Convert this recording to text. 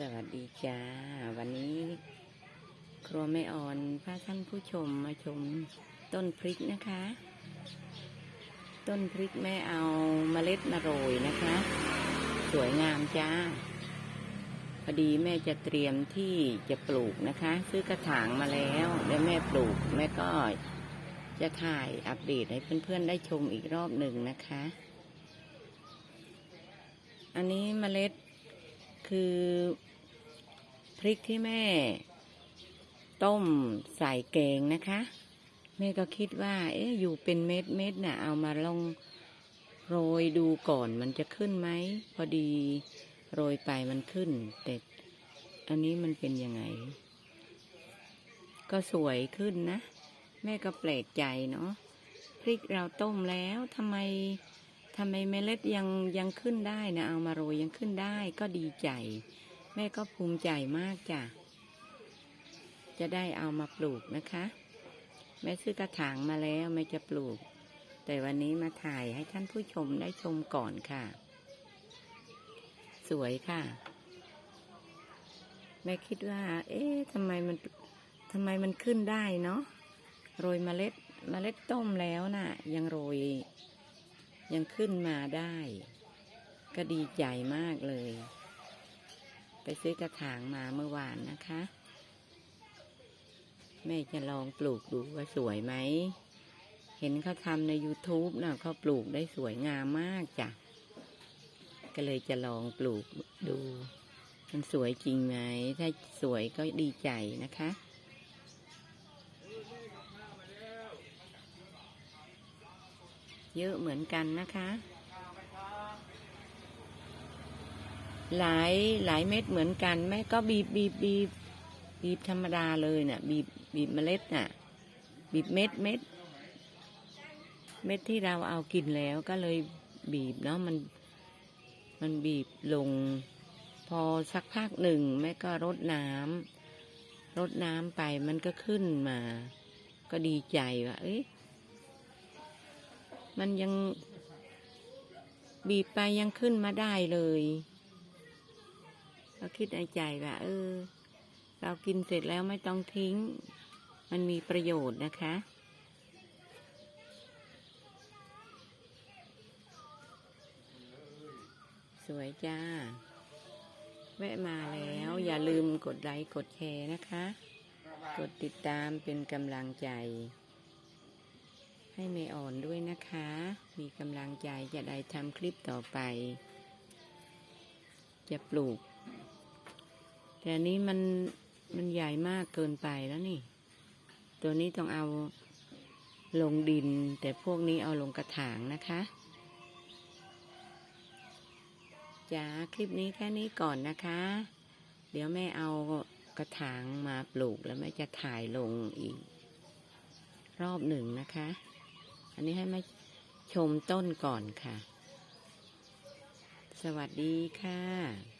สวัสดีจ้า วันนี้ ครัวแม่อ่อนพาท่านผู้ชมมาชมต้นพริกนะคะ ต้นพริกแม่เอาเมล็ดมาโรยนะคะ สวยงามจ้า พอดีแม่จะเตรียมที่จะปลูกนะคะ ซื้อกระถางมาแล้วแล้วแม่ปลูกแม่ก็จะถ่ายอัปเดตให้เพื่อนๆได้ชมอีกรอบหนึ่งนะคะ อันนี้เมล็ด คือพริกที่แม่ ต้มใส่แกงนะคะ แม่ก็คิดว่า เอ๊ะอยู่เป็นเม็ดเม็ดน่ะ เอามาลองโรยดูก่อนมันจะขึ้นไหม พอดีโรยไปมันขึ้น แต่อันนี้มันเป็นยังไง ก็สวยขึ้นนะ แม่ก็แปลกใจเนาะพริกเราต้มแล้วทำไม ทำไมเมล็ดยังยังขึ้นได้นะเอามาโรยยังขึ้นได้ก็ดีใจ แม่ก็ภูมิใจมากจ้ะ จะได้เอามาปลูกนะคะ แม่ซื้อกระถางมาแล้วแม่จะปลูก แต่วันนี้มาถ่ายให้ท่านผู้ชมได้ชมก่อนค่ะ สวยค่ะ แม่คิดว่า เอ๊ะทำไมมันทำไมมันขึ้นได้เนาะโรยเมล็ดเมล็ดต้มแล้วน่ะ ยังโรย ยังขึ้นมาได้ ก็ดีใจมากเลย ไปซื้อกระถางมาเมื่อวานนะคะ แม่จะลองปลูกดูว่าสวยไหม เห็นเขาทำใน YouTube นะเขาปลูกได้สวยงามมากจ้ะ ก็เลยจะลองปลูกดู มันสวยจริงไหม ถ้าสวยก็ดีใจนะคะ เยอะเหมือนกันนะคะ หลายหลายเม็ดเหมือนกันแม่ก็บีบบีบบีบบีบธรรมดาเลยน่ะ บีบบีบเมล็ดน่ะ บีบเม็ดเม็ด เม็ดที่เราเอากินแล้วก็เลยบีบเนาะมันมันบีบลง พอสักพักหนึ่งแม่ก็รดน้ำรดน้ำไปมันก็ขึ้นมา ก็ดีใจว่าเอ้ย มันยังบีบไปยังขึ้นมาได้เลยเราคิดในใจว่าเออ เรากินเสร็จแล้วไม่ต้องทิ้ง มันมีประโยชน์นะคะ สวยจ้า แวะมาแล้ว อย่าลืมกดไลค์กดแชร์นะคะ กดติดตามเป็นกำลังใจ ให้เมย์อ่อนด้วยนะคะ มีกำลังใจจะได้ทำคลิปต่อไป จะปลูก แต่อันนี้มันมันใหญ่มากเกินไปแล้วนี่ ตัวนี้ต้องเอาลงดิน แต่พวกนี้เอาลงกระถางนะคะจ้าคลิปนี้แค่นี้ก่อนนะคะ เดี๋ยวแม่เอากระถางมาปลูกแล้วแม่จะถ่ายลงอีก รอบหนึ่งนะคะ อันนี้ให้มาชมต้นก่อนค่ะ สวัสดีค่ะ